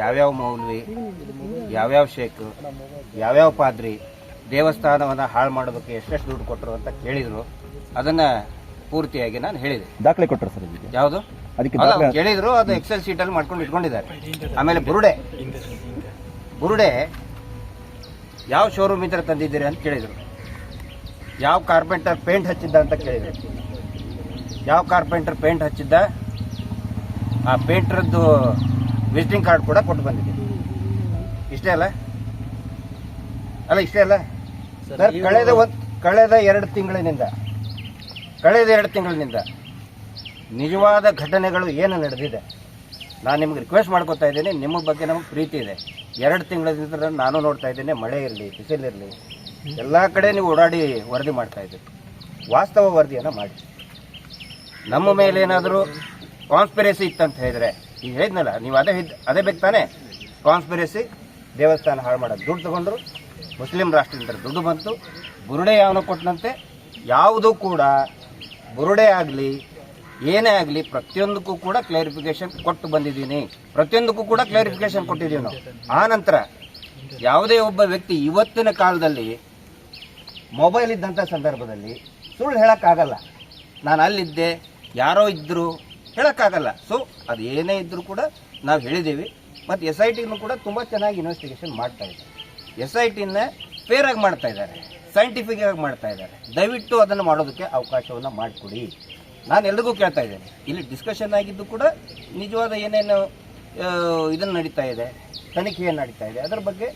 ಯಾವ್ಯಾವ ಮೌಲ್ವಿ ಯಾವ್ಯಾವ ಶೇಖ್ ಯಾವ್ಯಾವ ಪಾದ್ರಿ ದೇವಸ್ಥಾನವನ್ನು ಹಾಳು ಮಾಡೋದಕ್ಕೆ ಎಷ್ಟೆಷ್ಟು ದುಡ್ಡು ಕೊಟ್ಟರು ಅಂತ ಕೇಳಿದರು. ಅದನ್ನು ಪೂರ್ತಿಯಾಗಿ ನಾನು ಹೇಳಿದೆ. ದಾಖಲೆ ಕೊಟ್ಟರು ಸರ್ ಯಾವುದು? ಅದಕ್ಕೆ ಕೇಳಿದ್ರು ಅದು ಎಕ್ಸೆಲ್ ಶೀಟಲ್ಲಿ ಮಾಡ್ಕೊಂಡು ಇಟ್ಕೊಂಡಿದ್ದಾರೆ. ಆಮೇಲೆ ಬುರುಡೆ. ಬುರುಡೆ ಯಾವ ಶೋರೂಮ್ ಇದ್ರೆ ತಂದಿದ್ದೀರಿ ಅಂತ ಕೇಳಿದರು. ಯಾವ ಕಾರ್ಪೆಂಟರ್ ಪೇಂಟ್ ಹಚ್ಚಿದ್ದ ಅಂತ ಕೇಳಿದರು. ಯಾವ ಕಾರ್ಪೆಂಟರ್ ಪೇಂಟ್ ಹಚ್ಚಿದ್ದ? ಆ ಪೇಂಟ್ರದ್ದು ವಿಸಿಟಿಂಗ್ ಕಾರ್ಡ್ ಕೂಡ ಕೊಟ್ಟು ಬಂದಿದ್ದೀವಿ ಇಷ್ಟೇ ಅಲ್ಲ? ಅಲ್ಲ ಇಷ್ಟೇ ಅಲ್ಲ? ಸರ್ ಕಳೆದ ಒಂದು ಕಳೆದ ಎರಡು ತಿಂಗಳಿನಿಂದ ಕಳೆದ ಎರಡು ತಿಂಗಳಿನಿಂದ ನಿಜವಾದ ಘಟನೆಗಳು ಏನು ನಡೆದಿದೆ? ನಾನು ನಿಮ್ಗೆ ರಿಕ್ವೆಸ್ಟ್ ಮಾಡ್ಕೊತಾ ಇದ್ದೀನಿ ನಿಮ್ಮ ಬಗ್ಗೆ ನಮಗೆ ಪ್ರೀತಿ ಇದೆ. ಎರಡು ತಿಂಗಳಿಂದ ನಾನು ನೋಡ್ತಾ ಇದ್ದೀನಿ ಮಳೆ ಇರಲಿ ಬಿಸಿಲಿರಲಿ ಎಲ್ಲ ಕಡೆ ನೀವು ಓಡಾಡಿ ವರದಿ ಮಾಡ್ತಾ ಇದ್ದೀರಿ. ವಾಸ್ತವ ವರದಿಯನ್ನು ಮಾಡಿ. ನಮ್ಮ ಮೇಲೆ ಏನಾದರೂ ಕಾನ್ಸ್ಪಿರಸಿ ಇತ್ತಂತ ಹೇಳಿದ್ರೆ ಈಗ ಹೇಳಿದ್ನಲ್ಲ, ನೀವು ಅದೇ ಅದೇ ಬೇಕು ತಾನೇ ಕಾನ್ಸ್ಪಿರಸಿ ದೇವಸ್ಥಾನ ಹಾಳು ಮಾಡೋದು ದುಡ್ಡು ತಗೊಂಡ್ರು, ಮುಸ್ಲಿಂ ರಾಷ್ಟ್ರದಿಂದ ದುಡ್ಡು ಬಂತು, ಬುರುಡೆ ಯಾವನ ಕೊಟ್ಟನಂತೆ ಯಾವುದೂ ಕೂಡ ಬುರುಡೆ ಆಗಲಿ, ಏನೇ ಆಗಲಿ, ಪ್ರತಿಯೊಂದಕ್ಕೂ ಕೂಡ ಕ್ಲಾರಿಫಿಕೇಶನ್ ಕೊಟ್ಟು ಬಂದಿದ್ದೀನಿ. ಪ್ರತಿಯೊಂದಕ್ಕೂ ಕೂಡ ಕ್ಲಾರಿಫಿಕೇಶನ್ ಕೊಟ್ಟಿದ್ದೀವಿ ನಾವು. ಆ ನಂತರ ಯಾವುದೇ ಒಬ್ಬ ವ್ಯಕ್ತಿ ಇವತ್ತಿನ ಕಾಲದಲ್ಲಿ ಮೊಬೈಲ್ ಇದ್ದಂಥ ಸಂದರ್ಭದಲ್ಲಿ ಸುಳ್ಳು ಹೇಳೋಕ್ಕಾಗಲ್ಲ. ನಾನು ಅಲ್ಲಿದ್ದೆ, ಯಾರೋ ಇದ್ದರು ಹೇಳೋಕ್ಕಾಗಲ್ಲ. ಸೊ ಅದು ಏನೇ ಇದ್ದರೂ ಕೂಡ ನಾವು ಹೇಳಿದ್ದೀವಿ. ಮತ್ತು ಎಸ್ ಐ ಟಿನೂ ಕೂಡ ತುಂಬ ಚೆನ್ನಾಗಿ ಇನ್ವೆಸ್ಟಿಗೇಷನ್ ಮಾಡ್ತಾ ಇದ್ದಾರೆ ಎಸ್ ಐ ಟಿನ ಫೇರಾಗಿ ಮಾಡ್ತಾ ಇದ್ದಾರೆ. ಸೈಂಟಿಫಿಕ್ ಆಗಿ ಮಾಡ್ತಾ ಇದ್ದಾರೆ. ದಯವಿಟ್ಟು ಅದನ್ನು ಮಾಡೋದಕ್ಕೆ ಅವಕಾಶವನ್ನು ಮಾಡಿಕೊಡಿ. ನಾನು ಎಲ್ರಿಗೂ ಕೇಳ್ತಾ ಇದ್ದೇನೆ. ಇಲ್ಲಿ ಡಿಸ್ಕಷನ್ ಆಗಿದ್ದು ಕೂಡ ನಿಜವಾದ ಏನೇನು ಇದನ್ನು ನಡೀತಾ ಇದೆ ತನಿಖೆ ಏನು ನಡೀತಾ ಇದೆ. ಅದರ ಬಗ್ಗೆ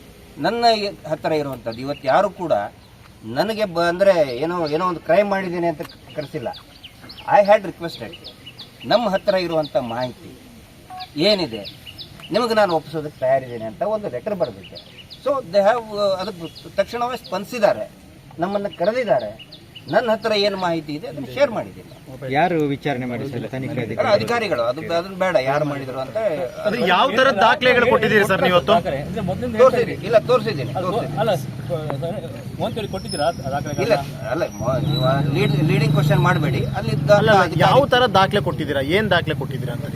ನನ್ನ ಹತ್ತಿರ ಇರುವಂಥದ್ದು ಇವತ್ತು ಯಾರು ಕೂಡ ನನಗೆ ಬಂದರೆ ಏನೋ ಏನೋ ಒಂದು ಕ್ರೈಮ್ ಮಾಡಿದ್ದೀನಿ ಅಂತ ಕರೆಸಿಲ್ಲ. ಐ ಹ್ಯಾಡ್ ರಿಕ್ವೆಸ್ಟೆಡ್ ನಮ್ಮ ಹತ್ತಿರ ಇರುವಂಥ ಮಾಹಿತಿ ಏನಿದೆ? ನಿಮಗೆ ನಾನು ಒಪ್ಪಿಸೋದಕ್ಕೆ ತಯಾರಿದ್ದೇನೆ ಅಂತ ಒಂದು ಲೆಟರ್ ಬರೆದಿದ್ದೆ. ಸೊ ದೇ ಹ್ಯಾವ್ ಅದಕ್ಕೆ ತಕ್ಷಣವೇ ಸ್ಪಂದಿಸಿದ್ದಾರೆ. ನಮ್ಮನ್ನು ಕರೆದಿದ್ದಾರೆ. ನನ್ನ ಹತ್ರ ಏನು ಮಾಹಿತಿ ಇದೆ ಅದನ್ನು ಶೇರ್ ಮಾಡಿದ್ದೀನಿ. ಯಾರು ವಿಚಾರಣೆ ಮಾಡಿದ್ರು ತನಿಖೆ ಅಧಿಕಾರಿ ಅಧಿಕಾರಿಗಳು? ಅದು ಅದನ್ನ ಬೇಡ ಯಾರು ಮಾಡಿದ್ರು ಅಂತ ಅದು ಯಾವ ತರ ದಾಖಲೆಗಳು ಕೊಟ್ಟಿದ್ದೀರಿ ಸರ್ ನೀವು ಇವತ್ತು ತೋರಿಸಿದ್ದೀನಿ. ಇಲ್ಲ ತೋರಿಸಿದ್ದೀನಿ. ಇಲ್ಲ ಅಲ್ಲ ನೀವು ಲೀಡ್ ಲೀಡಿಂಗ್ ಕ್ವಶನ್ ಮಾಡಬೇಡಿ. ಅಲ್ಲ ಅಲ್ಲ, ಯಾವ ತರ ದಾಖಲೆ ಕೊಟ್ಟಿದ್ದೀರಾ? ಏನ್ ದಾಖಲೆ ಕೊಟ್ಟಿದ್ದೀರಾ ಅಂತ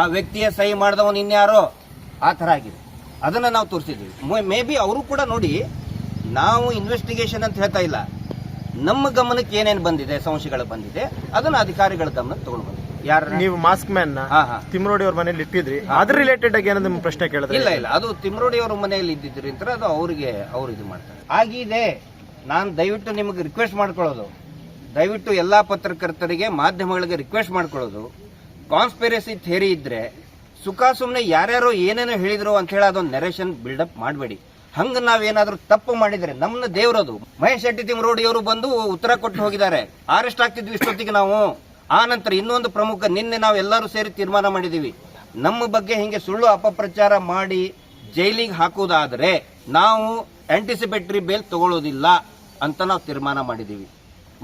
ಆ ವ್ಯಕ್ತಿಯ ಸಹಿ ಮಾಡಿದವನು ಇನ್ಯಾರೋ ಆ ಥರ ಆಗಿದೆ. ಅದನ್ನು ನಾವು ತೋರಿಸಿದ್ದೀವಿ. ಮೇ ಬಿ ಅವರು ಕೂಡ ನೋಡಿ ನಾವು ಇನ್ವೆಸ್ಟಿಗೇಷನ್ ಅಂತ ಹೇಳ್ತಾ ಇಲ್ಲ. ನಮ್ಮ ಗಮನಕ್ಕೆ ಏನೇನು ಬಂದಿದೆ ಸಂಶಯಗಳು ಬಂದಿದೆ ಅದನ್ನು ಅಧಿಕಾರಿಗಳ ಗಮನಕ್ಕೆ ತಗೊಂಡು ಬಂದಿದೆ ಯಾರ? ನೀವು ಮಾಸ್ಕ್ ಮ್ಯಾನ್ ತಿಮ್ರೋಡಿ ಅವ್ರ ಮನೇಲಿ ಇಟ್ಟಿದ್ರಿ. ಅದ್ರ ರಿಲೇಟೆಡ್ ಆಗಿ ಏನೋ ನಿಮ್ಮ ಪ್ರಶ್ನೆ ಕೇಳಿದ್ರೆ? ಇಲ್ಲ ಇಲ್ಲ. ಅದು ತಿಮ್ರೋಡಿ ಅವ್ರ ಮನೆಯಲ್ಲಿ ಇದ್ದಿದ್ರಿಂದ ಅದು ಅವರಿಗೆ ಅವ್ರು ಇದು ಮಾಡ್ತಾರೆ. ಆಗಿದೆ. ನಾನು ದಯವಿಟ್ಟು ನಿಮಗೆ ರಿಕ್ವೆಸ್ಟ್ ಮಾಡ್ಕೊಳ್ಳೋದು. ದಯವಿಟ್ಟು ಎಲ್ಲಾ ಪತ್ರಕರ್ತರಿಗೆ ಮಾಧ್ಯಮಗಳಿಗೆ ರಿಕ್ವೆಸ್ಟ್ ಮಾಡ್ಕೊಳ್ಳೋದು. ಕಾನ್ಸ್ಪಿರಸಿ ಥೇರಿ ಇದ್ರೆ ಸುಖ ಸುಮ್ಮನೆ ಯಾರ್ಯಾರು ಏನೇನೋ ಹೇಳಿದ್ರು ಅಂತ ಹೇಳಿ ಅದೊಂದು ನೆರೇಷನ್ ಬಿಲ್ಡಪ್ ಮಾಡಬೇಡಿ. ಹಂಗ ನಾವೇನಾದ್ರೂ ತಪ್ಪು ಮಾಡಿದ್ರೆ ನಮ್ಮನ್ನ ದೇವರದು. ಮಹೇಶ್ ಶೆಟ್ಟಿ ತಿಮ್ರೋಡಿ ಅವರು ಬಂದು ಉತ್ತರ ಕೊಟ್ಟು ಹೋಗಿದ್ದಾರೆ. ಅರೆಸ್ಟ್ ಆಗ್ತಿದ್ವಿ ಇಷ್ಟೊತ್ತಿಗೆ ನಾವು. ಆ ನಂತರ ಇನ್ನೊಂದು ಪ್ರಮುಖ ನಿನ್ನೆ ನಾವೆಲ್ಲರೂ ಸೇರಿ ತೀರ್ಮಾನ ಮಾಡಿದ್ದೀವಿ ನಮ್ಮ ಬಗ್ಗೆ ಹಿಂಗೆ ಸುಳ್ಳು ಅಪಪ್ರಚಾರ ಮಾಡಿ ಜೈಲಿಗೆ ಹಾಕೋದಾದರೆ ನಾವು ಆಂಟಿಸಿಪೇಟರಿ ಬೇಲ್ ತಗೊಳ್ಳೋದಿಲ್ಲ ಅಂತ ನಾವು ತೀರ್ಮಾನ ಮಾಡಿದ್ದೀವಿ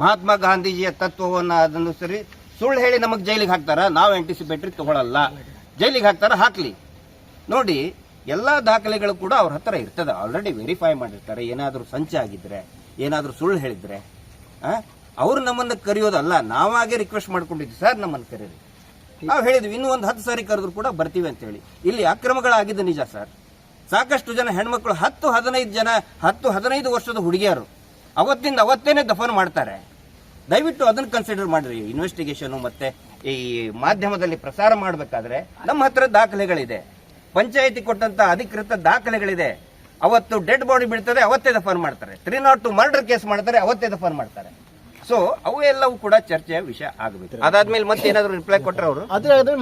ಮಹಾತ್ಮ ಗಾಂಧೀಜಿಯ ತತ್ವವನ್ನು ಅದನ್ನು ಸರಿ ಸುಳ್ಳು ಹೇಳಿ ನಮಗೆ ಜೈಲಿಗೆ ಹಾಕ್ತಾರ, ನಾವು ಆಂಟಿಸಿಪೇಟ್ರಿ ತಗೊಳ್ಳಲ್ಲ ಜೈಲಿಗೆ ಹಾಕ್ತಾರ, ಹಾಕ್ಲಿ. ನೋಡಿ, ಎಲ್ಲ ದಾಖಲೆಗಳು ಕೂಡ ಅವ್ರ ಹತ್ರ ಇರ್ತದೆ. ಆಲ್ರೆಡಿ ವೆರಿಫೈ ಮಾಡಿರ್ತಾರೆ. ಏನಾದರೂ ಸಂಚ ಆಗಿದ್ರೆ, ಏನಾದರೂ ಸುಳ್ಳು ಹೇಳಿದ್ರೆ? ಅವ್ರು ನಮ್ಮನ್ನು ಕರೆಯೋದಲ್ಲ. ನಾವಾಗೆ ರಿಕ್ವೆಸ್ಟ್ ಮಾಡ್ಕೊಂಡಿದ್ವಿ. ಸರ್, ನಮ್ಮನ್ನು ಕರೀರಿ. ನಾವು ಹೇಳಿದ್ವಿ, ಇನ್ನೂ ಒಂದು ಹತ್ತು ಸಾರಿ ಕರೆದ್ರು ಕೂಡ ಬರ್ತೀವಿ ಅಂತ ಹೇಳಿ. ಇಲ್ಲಿ ಅಕ್ರಮಗಳಾಗಿದ್ದು ನಿಜ, ಸರ್. ಸಾಕಷ್ಟು ಜನ ಹೆಣ್ಮಕ್ಳು, ಹತ್ತು, ಹದಿನೈದು ಜನ, ಹತ್ತು, ಹದಿನೈದು ವರ್ಷದ ಹುಡುಗಿಯರು, ಅವತ್ತಿಂದ ಅವತ್ತೇನೆ ದಫನ್ ಮಾಡ್ತಾರೆ. ದಯವಿಟ್ಟು ಅದನ್ನ ಕನ್ಸಿಡರ್ ಮಾಡಿರಿ. ಇನ್ವೆಸ್ಟಿಗೇಷನ್ ಮತ್ತೆ ಈ ಮಾಧ್ಯಮದಲ್ಲಿ ಪ್ರಸಾರ ಮಾಡಬೇಕಾದ್ರೆ ನಮ್ಮ ಹತ್ರ ದಾಖಲೆಗಳಿದೆ. ಪಂಚಾಯತಿ ಕೊಟ್ಟಂತ ಅಧಿಕೃತ ದಾಖಲೆಗಳಿದೆ. ಅವತ್ತು ಡೆಡ್ ಬಾಡಿ ಬಿಡ್ತಾರೆ ಅವತ್ತೇ ದಫನ್ ಮಾಡ್ತಾರೆ. Three nought two murder case ಮಾಡ್ತಾರೆ ಅವತ್ತೇ ದಫನ್ ಮಾಡ್ತಾರೆ. ಸೊ ಅವು ಎಲ್ಲವೂ ಕೂಡ ಚರ್ಚೆಯ ವಿಷಯ ಆಗಬೇಕು ಅದಾದ್ಮೇಲೆ ಮತ್ತೆ ಏನಾದ್ರು ರಿಪ್ಲೈ ಕೊಟ್ಟರೆ ಅವರು?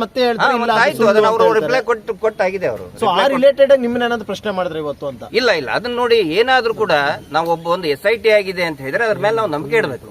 ಮತ್ತೆ ಹೇಳ್ತಾರೆ. ಇಲ್ಲ, ಆಯ್ತು ಅದನ್ನ ಅವರು ರಿಪ್ಲೈ ಕೊಟ್ಟು ಕೊಟ್ಟಾಗಿದೆ ಅವರು. ಸೊ ಆ ರಿಲೇಟೆಡ್ ನಿಮ್ಮನ್ನ ಏನಾದ್ರು ಪ್ರಶ್ನೆ ಮಾಡಿದ್ರೆ ಇವತ್ತು ಅಂತ. ಇಲ್ಲ ಇಲ್ಲ. ಅದನ್ನ ನೋಡಿ ಏನಾದ್ರೂ ಕೂಡ ನಾವು ಒಬ್ಬ ಒಂದು ಎಸ್ ಐ ಟಿ ಆಗಿದೆ ಅಂತ ಹೇಳಿದ್ರೆ ಅದ್ರ ಮೇಲೆ ನಾವು ನಂಬಿಕೆ ಇಡಬೇಕು.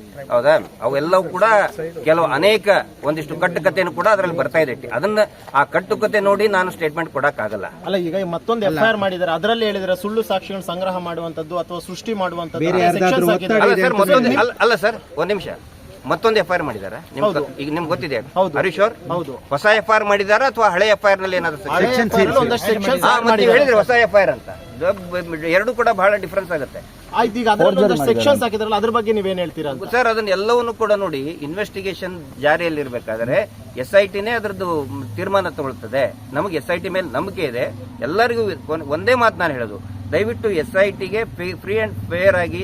ಹೌದಾ? ಅವೆಲ್ಲವೂ ಕೂಡ ಕೆಲವು ಅನೇಕ ಒಂದಿಷ್ಟು ಕಟ್ಟುಕತೆಯನ್ನು ಕೂಡ ಅದರಲ್ಲಿ ಬರ್ತಾ ಇದೆ. ಅದನ್ನ ಆ ಕಟ್ಟುಕತೆ ನೋಡಿ ನಾನು ಸ್ಟೇಟ್ಮೆಂಟ್ ಕೊಡಕ್ಕಾಗಲ್ಲ. ಅಲ್ಲ ಈಗ ಮತ್ತೊಂದು ಎಫ್ ಐ ಆರ್ ಮಾಡಿದ್ದಾರೆ ಅದರಲ್ಲಿ ಹೇಳಿದ್ರೆ ಸುಳ್ಳು ಸಾಕ್ಷಿಗಳನ್ನು ಸಂಗ್ರಹ ಮಾಡುವಂತದ್ದು ಅಥವಾ ಸೃಷ್ಟಿ ಮಾಡುವಂತದ್ದು ಅಲ್ಲ ಸರ್ ಒಂದ್ ನಿಮಿಷ. ಮತ್ತೊಂದು ಎಫ್ ಐ ಆರ್ ಮಾಡಿದಾರ? ಈಗ ನಿಮ್ಗೆ ಗೊತ್ತಿದೆ ಹೌದು. ಹರೀಶ್ವರ್ ಹೌದು. ಹೊಸ ಎಫ್ ಐ ಆರ್ ಮಾಡಿದಾರ ಅಥವಾ ಹಳೆ ಎಫ್ ಐ ಆರ್ನಲ್ಲಿ ಏನಾದ್ರು ಹಳೆ section? FIR ಒಂದಷ್ಟು sections ಹಾ, add ಮತ್ತೆ ನೀವು ಮಾಡಿದ್ದಾರೆ. ಹೇಳಿದ್ರೆ ಹೊಸ ಎಫ್ ಐ ಆರ್ ಅಂತ. ಎರಡು ಕೂಡ ಬಹಳ ಡಿಫ್ರೆನ್ಸ್ ಆಗುತ್ತೆ. ಆಯ್ತು ಈಗ ಅದರಲ್ಲಿ ಒಂದಷ್ಟು ಸೆಕ್ಷನ್ಸ್ ಹಾಕಿದ್ರಲ್ಲ ಅದ್ರ ಬಗ್ಗೆ ನೀವೇನ್ ಹೇಳ್ತೀರಾ ಅಂತ? ಸರ್ ಅದನ್ನ ಎಲ್ಲವನ್ನು ಕೂಡ ನೋಡಿ ಇನ್ವೆಸ್ಟಿಗೇಷನ್ ಜಾರಿಯಲ್ಲಿರ್ಬೇಕಾದ್ರೆ ಎಸ್ ಐ ಟಿನೇ ಅದರದ್ದು ತೀರ್ಮಾನ ತಗೊಳ್ತದೆ. ನಮಗೆ ಎಸ್ ಐ ಟಿ ಮೇಲೆ ನಂಬಿಕೆ ಇದೆ. ಎಲ್ಲರಿಗೂ ಒಂದೇ ಮಾತು ನಾನು ಹೇಳೋದು. ದಯವಿಟ್ಟು ಎಸ್ ಐ ಟಿಗೆ ಫ್ರೀ ಅಂಡ್ ಫೇರ್ ಆಗಿ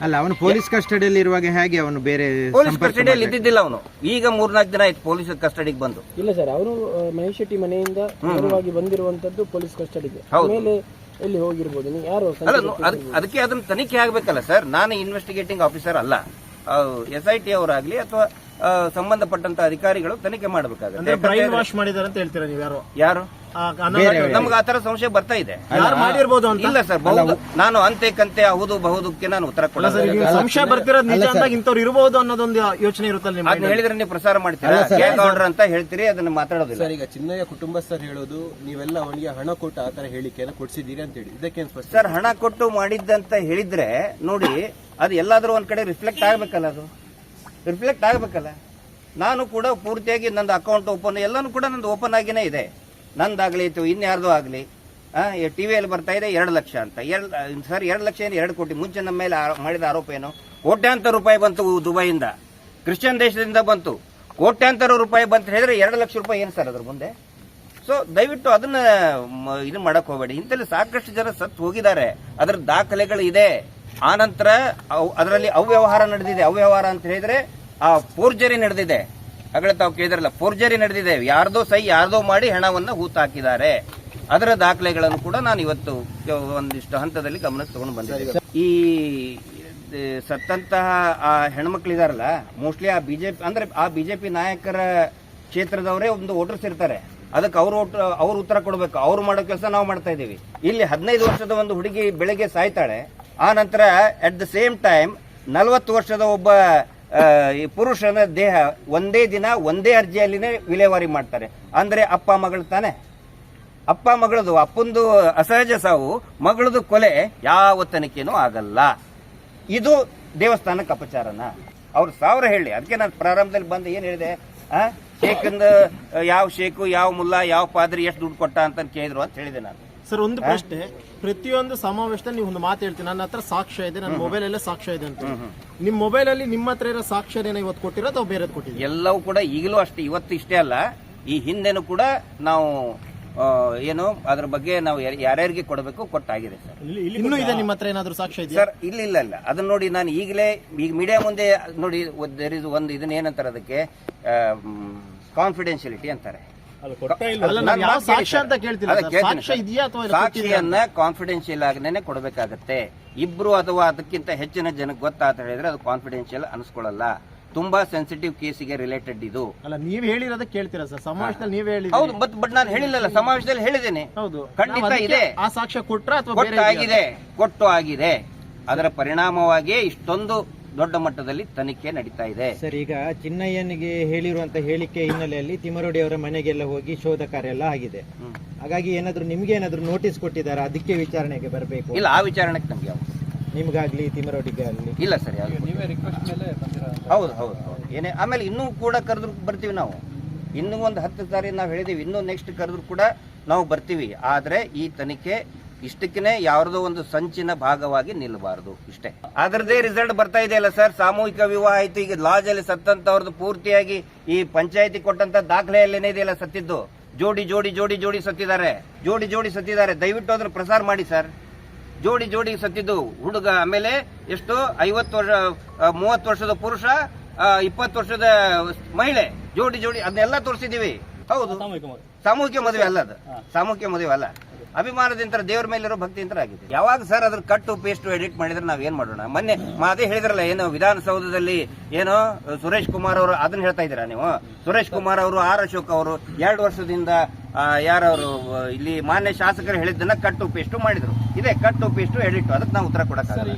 ಅಲ್ಲ ಅವನು ಪೊಲೀಸ್ ಕಸ್ಟಡಿಯಲ್ಲಿ ಇರುವಾಗ ಹೇಗೆ ಅವನು ಬೇರೆ ಪೊಲೀಸ್ ಸಂಪರ್ಕ ಕಸ್ಟಡಿಯಲ್ಲಿ ಮಾಡ್ಲಿಕ್ಕೆ- ಇದ್ದಿದ್ದಿಲ್ಲ ಅವನು. ಈಗ ಮೂರ್ನಾಲ್ಕು ದಿನ ಆಯ್ತು ಪೊಲೀಸ್ ಕಸ್ಟಡಿಗೆ ಬಂದು. ಇಲ್ಲ ಸರ್ ಅವರು ಮಹೇಶ್ ಶೆಟ್ಟಿ ಮನೆಯಿಂದ ನೇರವಾಗಿ ಬಂದಿರುವಂತದ್ದು ಪೊಲೀಸ್ ಕಸ್ಟಡಿಗೆ. ಹೌದು. ಆಮೇಲೆ ಎಲ್ಲಿ ಹೋಗಿರ್ಬೋದು? ನೀವು ಯಾರು ಅಲ್ಲ ನೋ- ಅದಕ್ಕೆ ಅದಕ್ಕೆ ಅದನ್ನ ತನಿಖೆ ಆಗ್ಬೇಕಲ್ಲ ಸರ್. ನಾನು ಇನ್ವೆಸ್ಟಿಗೇಟಿಂಗ್ ಆಫೀಸರ್ ಅಲ್ಲ. ಎಸ್ ಐ ಟಿ ಅವರಾಗ್ಲಿ ಅಥವಾ ಸಂಬಂಧಪಟ್ಟಂತ ಅಧಿಕಾರಿಗಳು ತನಿಖೆ ಅಂದ್ರೆ ಮಾಡಬೇಕಾಗುತ್ತೆ ಬ್ರೈನ್ ವಾಶ್ ಮಾಡಿದಾರೆ ಅಂತ ಹೇಳ್ತೀರಾ ನೀವು ಯಾರು? ಯಾರು? ನಮ್ಗೆ ಆತರ ತರ ಸಂಶಯ ಬರ್ತಾ ಇದೆ. ಯಾರು ಮಾಡಿರ್ಬೋದು ಅಂತ? ಇಲ್ಲ ಸರ್ ಬಹುದು ನಾನು ಅಂತೆ ಕಂತೆ ಹೌದು ಬಹುದಕ್ಕೆ ನಾನು ಉತ್ತರ ಸಂಶಯ ಬರ್ತಿರೋದು ನಿಜ ಅಂದಾಗ ಇಂಥವ್ರು ಇರಬಹುದು ಅನ್ನೋದೊಂದು ಯೋಚನೆ ಇರುತ್ತಲ್ಲ ಅದನ್ನ ಹೇಳಿದ್ರೆ ನೀವು ಪ್ರಸಾರ ಮಾಡ್ತೀರಾ? ಅಂತ ಹೇಳ್ತೀರಿ ಅದನ್ನ ಮಾತಾಡೋದಿಲ್ಲ. ಸರ್ ಈಗ ಚಿನ್ನಯ್ಯ ಕುಟುಂಬಸ್ಥರು ಹೇಳೋದು ನೀವೆಲ್ಲ ಅವನಿಗೆ ಹಣ ಕೊಟ್ಟು ಆತರ ತರ ಹೇಳಿಕೆಯನ್ನು ಕೊಡ್ಸಿದ್ದೀರಿ ಅಂತ ಹೇಳಿ. ಇದಕ್ಕೆ ಸರ್ ಹಣ ಕೊಟ್ಟು ಮಾಡಿದ್ದಂತ ಹೇಳಿದ್ರೆ ನೋಡಿ ಅದು ಎಲ್ಲಾದ್ರೂ ಒಂದ್ ಕಡೆ ರಿಫ್ಲೆಕ್ಟ್ ಆಗ್ಬೇಕಲ್ಲ ಅದು. ರಿಫ್ಲೆಕ್ಟ್ ಆಗಬೇಕಲ್ಲ. ನಾನು ಕೂಡ ಪೂರ್ತಿಯಾಗಿ ನಂದು ಅಕೌಂಟ್ ಓಪನ್ ಎಲ್ಲನೂ ಕೂಡ ನಂದು ಓಪನ್ ಆಗಿನೇ ಇದೆ. ನಂದಾಗಲಿ ಇತ್ತು ಆಗಲಿ. ಟಿ ವಿಯಲ್ಲಿ ಬರ್ತಾ ಇದೆ ಎರಡು ಲಕ್ಷ ಅಂತ. ಎರಡು ಸರ್, ಎರಡು ಲಕ್ಷ ಏನು, ಎರಡು ಕೋಟಿ. ಮುಂಚೆ ನಮ್ಮ ಮೇಲೆ ಮಾಡಿದ ಆರೋಪ ಏನು? ಕೋಟ್ಯಾಂತರ ರೂಪಾಯಿ ಬಂತು ದುಬೈಯಿಂದ. ಕ್ರಿಶ್ಚಿಯನ್ ದೇಶದಿಂದ ಬಂತು. ಕೋಟ್ಯಾಂತರ ರೂಪಾಯಿ ಬಂತ ಹೇಳಿದ್ರೆ ಎರಡು ಲಕ್ಷ ರೂಪಾಯಿ ಏನು ಸರ್ ಅದ್ರ ಮುಂದೆ? ಸೊ ದಯವಿಟ್ಟು ಅದನ್ನ ಇದು ಮಾಡಕ್ ಹೋಗಬೇಡಿ. ಇಂಥಲ್ಲಿ ಸಾಕಷ್ಟು ಜನ ಸತ್ತು ಹೋಗಿದ್ದಾರೆ. ಅದರ ದಾಖಲೆಗಳು ಇದೆ. ಆನಂತರ ಅದರಲ್ಲಿ ಅವ್ಯವಹಾರ ನಡೆದಿದೆ. ಅವ್ಯವಹಾರ ಅಂತ ಹೇಳಿದ್ರೆ ಆ ಫೋರ್ಜರಿ ನಡೆದಿದೆ. ಆಗಲೇ ತಾವು ಕೇಳಿದ್ರಲ್ಲ ಫೋರ್ಜರಿ ನಡೆದಿದೆ. ಯಾರ್ದೋ ಸೈ ಯಾರ್ದೋ ಮಾಡಿ ಹಣವನ್ನ ಹೂತಾಕಿದ್ದಾರೆ. ಅದರ ದಾಖಲೆಗಳನ್ನು ಕೂಡ ನಾನು ಇವತ್ತು ಒಂದಿಷ್ಟು ಹಂತದಲ್ಲಿ ಗಮನಕ್ಕೆ ತಗೊಂಡು ಬಂದಿದ್ದೆ ಈ ಆ, ಸತ್ತಂತಹ ಆ ಹೆಣ್ಮಕ್ಳಿದಾರಲ್ಲ ಮೋಸ್ಟ್ಲಿ ಆ ಬಿಜೆಪಿ ಅಂದ್ರೆ ಆ ಬಿಜೆಪಿ ನಾಯಕರ ಕ್ಷೇತ್ರದವರೇ ಒಂದು ವೋಟರ್ಸ್ ಇರ್ತಾರೆ. ಅದಕ್ಕೆ ಅವ್ರು ಅವ್ರು ಉತ್ತರ ಕೊಡಬೇಕು. ಅವ್ರು ಮಾಡೋ ಕೆಲಸ ನಾವು ಮಾಡ್ತಾ ಇದ್ದೀವಿ. ಇಲ್ಲಿ ಹದಿನೈದು ವರ್ಷದ ಒಂದು ಹುಡುಗಿ ಬೆಳಗ್ಗೆ ಸಾಯ್ತಾಳೆ. ಆ ನಂತರ ಅಟ್ ದ ಸೇಮ್ ಟೈಮ್ ನಲವತ್ತು ವರ್ಷದ ಒಬ್ಬ ಈ ಪುರುಷನ ದೇಹ ಒಂದೇ ದಿನ ಒಂದೇ ಅರ್ಜಿಯಲ್ಲಿನೇ ವಿಲೇವಾರಿ ಮಾಡ್ತಾರೆ. ಅಂದ್ರೆ ಅಪ್ಪ ಮಗಳು ತಾನೆ? ಅಪ್ಪ ಮಗಳದು ಅಪ್ಪಂದು ಅಸಹಜ ಸಾವು, ಮಗಳದು ಕೊಲೆ ಯಾವ ತನಿಖೆನೂ ಆಗಲ್ಲ. ಇದು ದೇವಸ್ಥಾನಕ್ಕೆ ಅಪಚಾರನ? ಅವ್ರು ಸಾವಿರ ಹೇಳಿ. ಅದಕ್ಕೆ ನಾನು ಪ್ರಾರಂಭದಲ್ಲಿ ಬಂದು ಏನು ಹೇಳಿದೆ? ಶೇಖಂದ ಯಾವ ಶೇಖು, ಯಾವ ಮುಲ್ಲಾ, ಯಾವ ಪಾದ್ರಿ ಎಷ್ಟು ದುಡ್ಡು ಕೊಟ್ಟ ಅಂತ ಕೇಳಿದ್ರು ಅಂತ ಹೇಳಿದೆ ನಾನು. ಸರ್ ಒಂದು ಪ್ರಶ್ನೆ. ಪ್ರತಿಯೊಂದು ಸಮಾವೇಶದಲ್ಲಿ ನೀವು ಒಂದು ಮಾತು ಹೇಳ್ತೀನಿ. ನನ್ನ ಹತ್ರ ಸಾಕ್ಷ್ಯ ಇದೆ ನನ್ನ ಮೊಬೈಲ್ ಅಲ್ಲೇ ಸಾಕ್ಷ್ಯ ಇದೆ ಅಂತ. ನಿಮ್ ಮೊಬೈಲ್ ಅಲ್ಲಿ ನಿಮ್ಮ ಹತ್ರ ಇರೋ ಸಾಕ್ಷ್ಯನೇನ ಇವತ್ತು ಕೊಟ್ಟಿರೋ ಅಥವಾ ಬೇರೆ ಕೊಟ್ಟಿದ್ದೀರಾ? ಎಲ್ಲವೂ ಕೂಡ ಈಗಲೂ ಅಷ್ಟೇ ಇವತ್ತು ಇಷ್ಟೇ ಅಲ್ಲ. ಈ ಹಿಂದೆನೂ ಕೂಡ ನಾವು ಆ, ಏನು ಅದ್ರ ಬಗ್ಗೆ ನಾವು ಯಾರ್- ಯಾರ್ಯಾರಿಗೆ ಕೊಡಬೇಕು ಕೊಟ್ಟಾಗಿದೆ ಸರ್. ಇನ್ನೂ ಇದೆ ನಿಮ್ಮ ಹತ್ರ ಏನಾದರೂ ಸಾಕ್ಷ್ಯ ಇದೆಯಾ? ಸರ್ ಇಲ್ಲ ಇಲ್ಲ ಇಲ್ಲ. ಅದನ್ನ ನೋಡಿ ನಾನು ಈಗಲೇ ಈಗ ಮೀಡಿಯಾ ಮುಂದೆ ನೋಡಿ ದೇರ್ ಇಸ್ ಒಂದು ಇದನ್ನ ಏನಂತಾರೆ ಅದಕ್ಕೆ ಕಾನ್ಫಿಡೆನ್ಷಿಯಲಿಟಿ ಅಂತಾರೆ. ನಾವು ಸಾಕ್ಷಿಯನ್ನ ಕಾನ್ಫಿಡೆನ್ಶಿಯಲ್ ಆಗನೇ ಕೊಡಬೇಕಾಗತ್ತೆ. ಇಬ್ರು ಅಥವಾ ಅದಕ್ಕಿಂತ ಹೆಚ್ಚಿನ ಜನಕ್ಕೆ ಗೊತ್ತಾತ ಹೇಳಿದ್ರೆ ಅದು ಕಾನ್ಫಿಡೆನ್ಶಿಯಲ್ ಅನ್ಸ್ಕೊಳ್ಳಲ್ಲ. ತುಂಬಾ ಸೆನ್ಸಿಟಿವ್ ಕೇಸಿಗೆ ರಿಲೇಟೆಡ್ ಇದು. ಅಲ್ಲ ನೀವ್ ಹೇಳಿರೋದ ಕೇಳ್ತೀರಾ ಸರ್? ಸಮಾವೇಶದಲ್ಲಿ ಹೇಳಿ ಹೌದು ಬಟ್ ಬಟ್ ನಾನು ಹೇಳಿಲ್ಲಲ್ಲ ಸಮಾವೇಶದಲ್ಲಿ ಹೇಳಿದ್ದೇನೆ. ಹೌದು. ಖಂಡಿತ ಇದೆ. ಆ ಸಾಕ್ಷ್ಯ ಕೊಟ್ರ ಅಥವಾ ಬೇರೆ ಕೊಟ್ಟು ಆಗಿದೆ ಕೊಟ್ಟು ಆಗಿದೆ. ಅದರ ಪರಿಣಾಮವಾಗಿ ಇಷ್ಟೊಂದು ದೊಡ್ಡ ಮಟ್ಟದಲ್ಲಿ ತನಿಖೆ ನಡೀತಾ ಇದೆ. ಸರ್ ಈಗ ಚಿನ್ನಯ್ಯನಿಗೆ ಹೇಳಿರುವಂತ ಹೇಳಿಕೆ ಹಿನ್ನೆಲೆಯಲ್ಲಿ ತಿಮರೋಡಿ ಅವರ ಮನೆಗೆಲ್ಲ ಹೋಗಿ ಶೋಧ ಕಾರ್ಯ ಎಲ್ಲ ಆಗಿದೆ. ಹಾಗಾಗಿ ಏನಾದ್ರು ನಿಮ್ಗೆ ಏನಾದ್ರು ನೋಟಿಸ್ ಕೊಟ್ಟಿದ್ದಾರೆ? ಅದಕ್ಕೆ ವಿಚಾರಣೆಗೆ ಬರಬೇಕು ಇಲ್ಲ ಆ ವಿಚಾರಣೆಗೆ ನಮ್ಗೆ ನಿಮ್ಗಾಗ್ಲಿ ತಿಮರೋಡಿಗೆ ಆಗ್ಲಿ? ಇಲ್ಲ ಸರ್ ನೀವೇ ರಿಕ್ವೆಸ್ಟ್ ಮೇಲೆ ಬಂದಿರೋ ಹೌದು ಹೌದು ಹೌದು. ಏನೇ ಆಮೇಲೆ ಇನ್ನೂ ಕೂಡ ಕರೆದ್ರು ಬರ್ತೀವಿ ನಾವು. ಇನ್ನೂ ಒಂದು ಹತ್ತು ಸಾರಿ ನಾವು ಹೇಳಿದೀವಿ. ಇನ್ನೂ ನೆಕ್ಸ್ಟ್ ಕರೆದ್ರು ಕೂಡ ನಾವು ಬರ್ತೀವಿ. ಆದರೆ ಈ ತನಿಖೆ ಇಷ್ಟಕ್ಕೇ ಯಾವ್ದೋ ಒಂದು ಸಂಚಿನ ಭಾಗವಾಗಿ ನಿಲ್ಲಬಾರದು, ಇಷ್ಟೇ. ಅದರದೇ ರಿಸಲ್ಟ್ ಬರ್ತಾ ಇದೆಯಲ್ಲ ಸರ್ ಸಾಮೂಹಿಕ ವಿವಾಹ ಆಯ್ತು. ಈಗ ಲಾಜ್ ಅಲ್ಲಿ ಸತ್ತಂತವ್ರದ್ದು ಪೂರ್ತಿಯಾಗಿ ಈ ಪಂಚಾಯತಿ ಕೊಟ್ಟಂತ ದಾಖಲೆಯಲ್ಲೇನೇ ಇದೆಯಲ್ಲ ಸತ್ತಿದ್ದು? ಜೋಡಿ ಜೋಡಿ ಜೋಡಿ ಜೋಡಿ ಸತ್ತಿದ್ದಾರೆ. ಜೋಡಿ ಜೋಡಿ ಸತ್ತಿದ್ದಾರೆ. ದಯವಿಟ್ಟು ಅದ್ರ ಪ್ರಸಾರ ಮಾಡಿ ಸರ್ ಜೋಡಿ ಜೋಡಿ ಸತ್ತಿದ್ದು ಹುಡುಗ. ಆಮೇಲೆ ಎಷ್ಟು? ಐವತ್ತು ವರ್ಷ ಮೂವತ್ತು ವರ್ಷದ ಪುರುಷ ಇಪ್ಪತ್ತು ವರ್ಷದ ಮಹಿಳೆ. ಜೋಡಿ ಜೋಡಿ, ಅದನ್ನೆಲ್ಲ ತೋರಿಸಿದೀವಿ ಹೌದು. ಸಾಮೂಹಿಕ ಮದುವೆ. ಅಲ್ಲ ಅದು. ಸಾಮೂಹಿಕ ಮದುವೆ ಅಲ್ಲ. ಅಭಿಮಾನದಿಂದ ದೇವರ ಮೇಲಿರೋ ಭಕ್ತಿಯಿಂದ ಆಗಿದೆ ಯಾವಾಗ ಸರ್ ಅದ್ರ ಕಟ್ಟು ಪೇಸ್ಟ್ ಎಡಿಟ್ ಮಾಡಿದ್ರೆ ನಾವ್ ಏನ್ ಮಾಡೋಣ? ಮೊನ್ನೆ ಅದೇ ಹೇಳಿದ್ರಲ್ಲ ಏನು ವಿಧಾನಸೌಧದಲ್ಲಿ ಏನೋ ಸುರೇಶ್ ಕುಮಾರ್ ಅವರು ಅದನ್ನ ಹೇಳ್ತಾ ಇದ್ದೀರಾ ನೀವು? ಸುರೇಶ್ ಕುಮಾರ್ ಅವರು ಆರ್ ಅಶೋಕ್ ಅವರು ಎರಡು ವರ್ಷದಿಂದ ಯಾರವರು ಇಲ್ಲಿ ಮಾನ್ಯ ಶಾಸಕರು ಹೇಳಿದ್ದನ್ನ ಕಟ್ಟು ಪೇಸ್ಟ್ ಮಾಡಿದ್ರು. ಇದೇ ಕಟ್ಟು ಪೇಸ್ಟ್ ಎಡಿಟ್ ಅದಕ್ಕೆ ನಾವು ಉತ್ತರ ಕೊಡಕ್ಕಾಗಲ್ಲ.